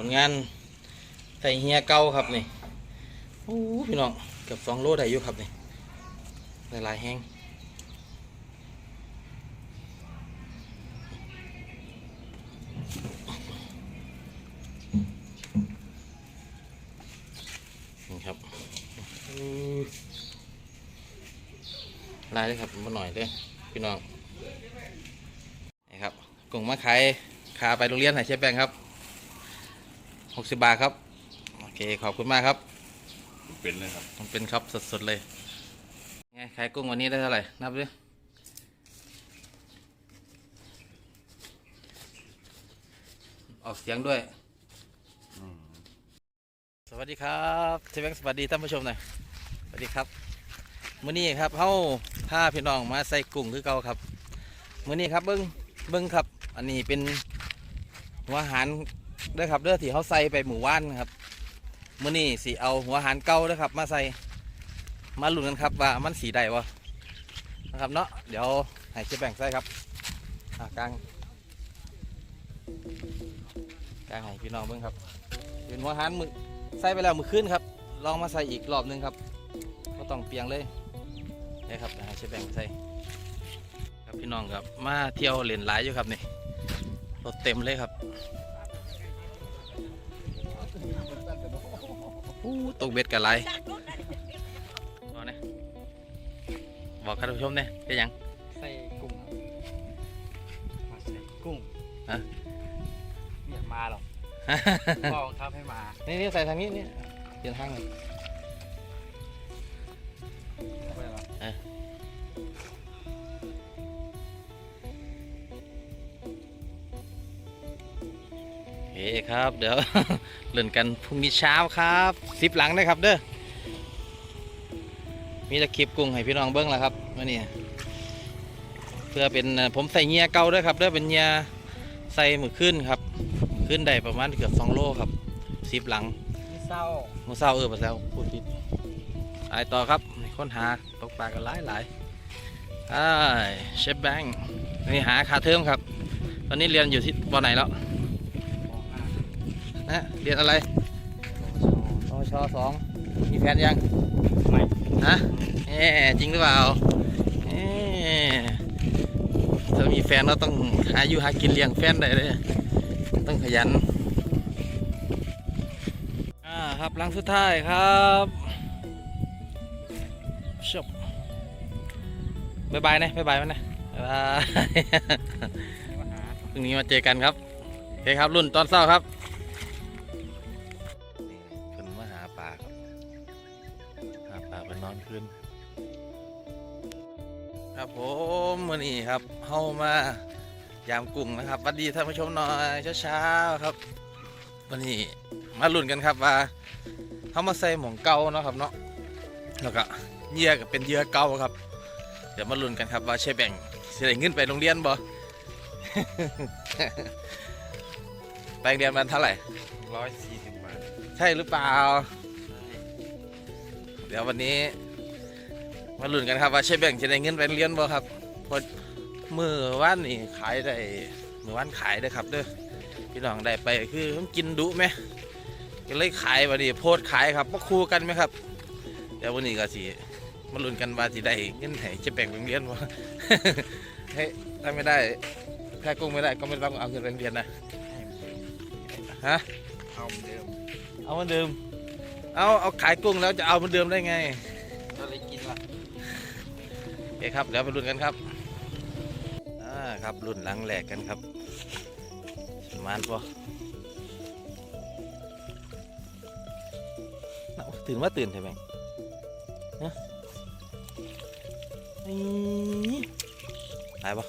ผลงานใส่เฮียเก่าครับนี่โอ้พี่น้องเกือบสองโลได้อยู่ครับนี่หลายๆแห้งนี่ครับอู้ลายเลยครับมาหน่อยเด้อพี่น้องนี่ครับกุ้งมาขายขาไปโรงเรียนไหนเชฟแบงครับ หกสิบบาทครับ โอเค ขอบคุณมากครับ เป็นเลยครับ มันเป็นครับสดๆเลยไงขายกุ้งวันนี้ได้เท่าไหร่ นับดิออกเสียงด้วย สวัสดีครับเชฟแบงค์สวัสดีท่านผู้ชมหน่อย สวัสดีครับ มื้อนี้ครับเฮาพาพี่น้องมาใส่กุ้งคือเก่าครับ มื้อนี้ครับเบิ้งเบิ้งครับ อันนี้เป็นหัวอาหาร เด้อครับเด้อที่เขาใส่ไปหมู่ว่านครับมื้อนี้สิเอาหัวหารเก่าเด้อครับ มาใส่มาลุ้นกันครับว่ามันสีใดวะนะครับเนาะเดี๋ยวให้เชฟแบ่งใส่ครับอ่ากลางกลางให้พี่น้องเบิ่งครับ เป็นหัวหารมือใส่ไปแล้วมือขึ้นครับ ลองมาใส่อีกรอบนึงครับก็ต้องเปียงเลยนี่ครับให้เชฟแบ่งใส่ครับพี่น้องครับมาเที่ยวเล่นหลายอยู่ครับนี่รถเต็มเลยครับ อู้ตกเบ็ดกับไรบอกนะบอกท่านผู้ชมเนี่ยเป็นหยังใส่กุ้งครับมาใส่กุ้งฮะไม่อยากมาหรอกพ่อบังคับให้มา นี่นี่ใส่ทางนี้นี่เปลี่ยนทางเลย เคครับเดี๋ยวเล่นกันพรุ่งนี้เช้าครับสิบหลังนะครับเด้อมีจะคลิปกุ้งให้พี่น้องเบิ้งแล้วครับวันนี้เพื่อเป็นเอ่อผมใส่เงียเก่าด้วยครับเด้อเป็นเงียใส่มือขึ้นครับ ขึ้นได้ประมาณเกือบสองโลครับสิบหลังไม่เศร้ามือเศร้าเออมาแล้วพูดผิดไปต่อครับค้นหาตกปลากันหลายหลายไอ้ายเชฟแบงค์นี่หาคาเทอมครับ ตอนนี้เรียนอยู่ที่ปอไหนแล้วบอกหน้า นะเรียนอะไรปชสองมีแฟนยังไม่ฮะเอ๊จริงหรือเปล่าเอ๊ถ้ามีแฟนเราต้องหาอยู่หากินเลี้ยงแฟนได้เลยต้องขยันอ่าครับหลังสุดท้ายครับชบบ๊ายบายนะบ๊ายบายมันนะบ๊ายบายมาหาพรุ่งนี้มาเจอกันครับโอเคครับรุ่นตอนเช้าครับ นอนคืนครับผมมื่อนี้ครับเข้ามายามกุ้งนะครับสวัสดีท่านผู้ชมหน่อยเช้าๆครับวันนี้มาลุ้นกันครับว่าเขามาใส่หมองเก่าเนาะครับเนาะแล้วก็เหยื่อก็เป็นเหยื่อเก่าครับ เดี๋ยวมาลุ้นกันครับว่าใช่แบ่งสิได้เงินไปโรงเรียนบ่ไปโรงเรียนมันเท่าไหร่ร้อยสี่สิบบาทใช่หรือเปล่า เดี๋ยววันนี้ มาลุ้นกันครับว่าใช่แบ่งจะได้เงินไปเรียนบ่ครับพอมือว่านนี่ขายได้มือว่านขายได้ครับเด้อพี่น้องได้ไปคือมันกินดุไหมก็เลยขายวันนี้โพสต์ขายครับมาคู่กันไหมครับเดี๋ยววันนี้ก็สิมาลุ้นกันว่าสิได้เงินไหนจะแบ่งไปเรียนบ่เฮ้ยถ้าไม่ได้แค่กุ้งไม่ได้ก็ไม่ต้องเอาเงินไปเรียนนะฮะเอาเหมือนเดิมเอาเหมือนเดิม เอาเอาขายกุ้งแล้วจะเอาเหมือนเดิมได้ไงก็เลยกินละโอเคครับเดี๋ยวไปลุ้นกันครับอ่าครับรุ่นหลังแหลกกันครับประมานพอน่าตื่นว่าตื่นใช่ไหมฮะอีตายปะ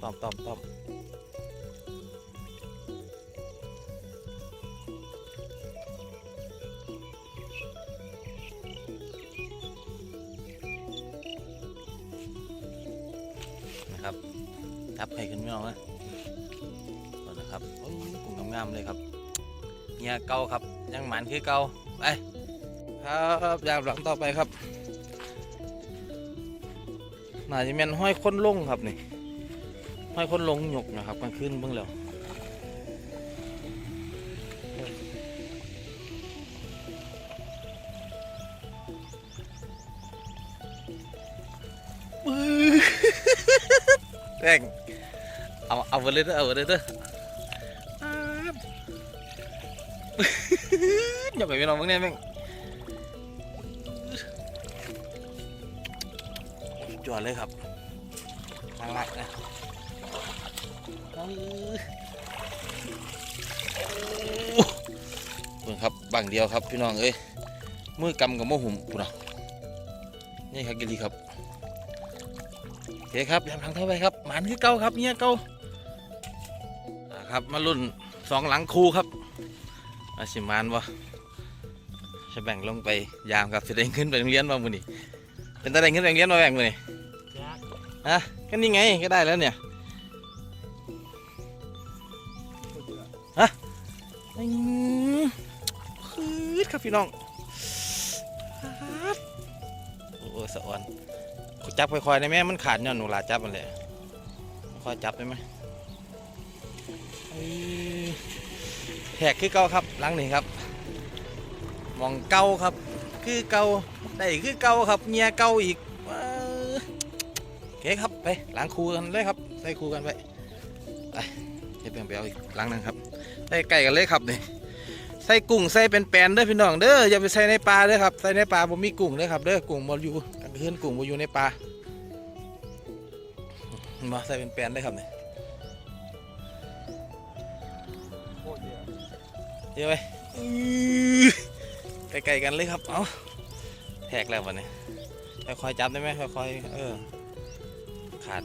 ต้อมต้อมต้อม ทับใครขึ้นไม่เอานะเอานะครับโอ้ยกุ้งงามๆเลยครับเงียเก่าครับยังหมันคือเก่าไปครับยามหลังต่อไปครับน่าจะเป็นห้อยค้นลงครับนี่ห้อยค้นลงหยกนะครับกลางคืนเบิ่งแล้วปื๊ดแป้ง เอาเอาไปเลยเด้อเอาไปเลยเด้อป๊าบอย่าไปพี่น้องเบิ่งเนี่ยแม่งจวดเลยครับนั่งรักนะเออโอ้เบิ่งครับบังเดียวครับพี่น้องเอ้ยมือกำกับโมหุ่มปุ่นอะนี่ครับกิลีครับโอเคครับแหลมทางเท่าไปครับหมันคือเก่าครับเนี่ยเก่า ครับ มารุ่นสองหลังคูครับอาชิมานวะจะแบ่งลงไปยามครับจะได้ขึ้นไปโรงเรียนมามือนี่เป็นตาได้ขึ้นไปโรงเรียนมาแบ่งมือนี่ยักษ์ฮะก็นี่ไงก็ได้แล้วเนี่ยอืมคืดครับพี่น้องครับโอ้สะออนจับค่อยๆได้ไหมมันขาดเนี่ยหนูลาจับมันเลยค่อยๆจับได้ไหมอื้อ แหกคือเก่าครับหลังนี้ครับหมองเก่าครับ คือเก่าได้คือเก่าครับเงียเก่าอีกโอเคครับไปล้างคูกันเลยครับใส่คูกันไปไปเฮ็ดแบ่งไปเอาอีกล้างหนึงครับใส่ไก่กันเลยครับนี่ใส่กุ้งใส่เป็นแปนเด้อพี่น้องเด้ออย่าไปใส่ในปลาเด้อครับใส่ในปลาผมมีกุ้งเด้อครับเด้อกุ้งบ่อยู่กันเพื่อนกุ้งบ่อยู่ในปลามาใส่เป็นแปนได้อครับนี่ เดี๋ยวไปใกลๆกันเลยครับ เอาแทกแล้ววันนี้ค่อยๆจับได้ไหมค่อยๆเออ ขาด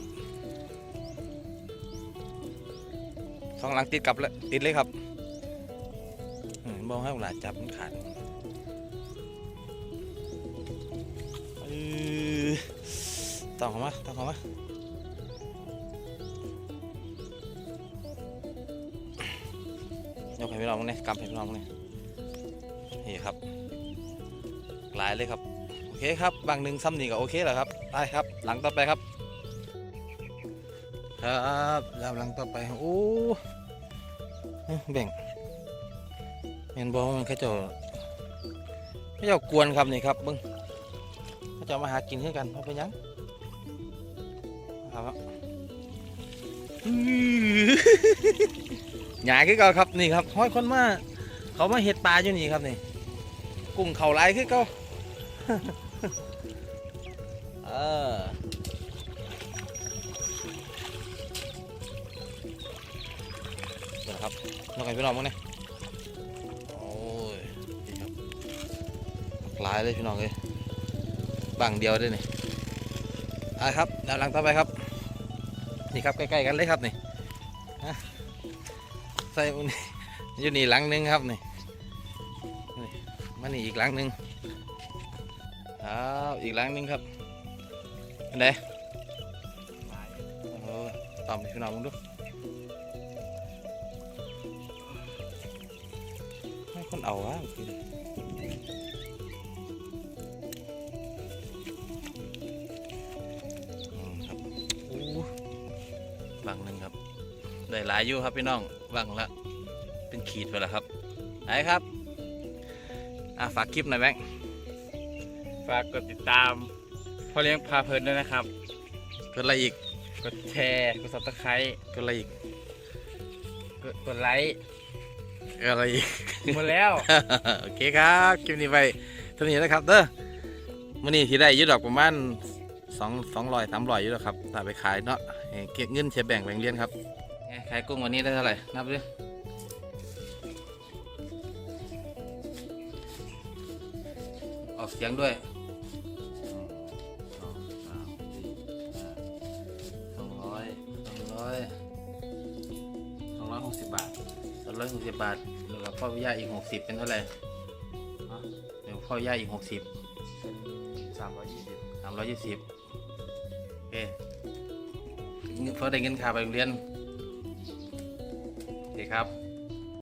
สองหลังติดกับแล้วติดเลยครับมบอกให้เวลาจับมันขาดเออต้องเข้ามาต้องเข้ามา ยกให้พี่น้องเนี่ยกำให้พี่น้องเนี่ยนี่ครับ หลายเลยครับ โอเคครับ บางหนึ่งซ้ำนี่ก็โอเคแล้วครับไปครับ หลังต่อไปครับ ครับแล้วหลังต่อไปโอ้เอ้ยแบ่งเห็นบอกว่ามันเขาเจ้าเขาเจ้ากวนครับนี่ครับบิ้งเขาเจ้ามาหากินคือกันเอาไปหยังครับ หยาคือเก่าครับนี่ครับห้อยคนมาเขามาเห็ดปลาอยู่นี่ครับนี่ กุ้งเขาลายคือเก่าเออเดี๋ยวครับนกไก่พี่น้องมั้งเนี่ยโอ้ยนี่ครับหลายเลยพี่น้องเลยบังเดียวได้วยนี่อะครับแนวหลังต่อไปครับ นี่ครับใกล้ๆกันเลยครับนี่ ใส่มันอยู่นี่หลังหนึงครับนี่มานี่อีกหลังหนึงครับอีกหลังหนึงครับอันไหนโอ้ตอมให้พี่น้องมึงดูให้คนเอาวะอืมครับอู้บังหนึ่งครับ ได้หลายอยู่ครับพี่น้องบังละเป็นขีดไปแล้วครับไหนครับอะฝากคลิปหน่อยแบงค์ฝากกดติดตามพ่อเลี้ยงพาเพลินด้วยนะครับ กดอะไรอีกกดแชร์กดซับสไครต์กดอะไรอีกกดกดไลค์กดอะไรอีก หมดแล้ว โอเคครับคลิปนี้ไปเท่านี้นะครับเด้อมื่อนี้ที่ได้อยืดดอกประมาณสองสองร้อยสามร้อยอยู่แล้วครับถ้าไปขายเนาะให้เก็บเงินเชียแบ่งแบ่งเรียนครับไง ขายกุ้งวันนี้ได้เท่าไหร่ นับดิออกเสียงด้วยสองร้อยสองร้อยสองร้อยหกสิบบาทสองร้อยหกสิบบาทแล้วก็พ่อวิยาอีกหกสิบเป็นเท่าไหร่ฮะเดี๋ยวพ่อวิยาอีกหกสิบสามร้อยยี่สิบสามร้อยยี่สิบโอเคเงินเพราะได้เงินค่าไปโรงเรียนโอเค ครับ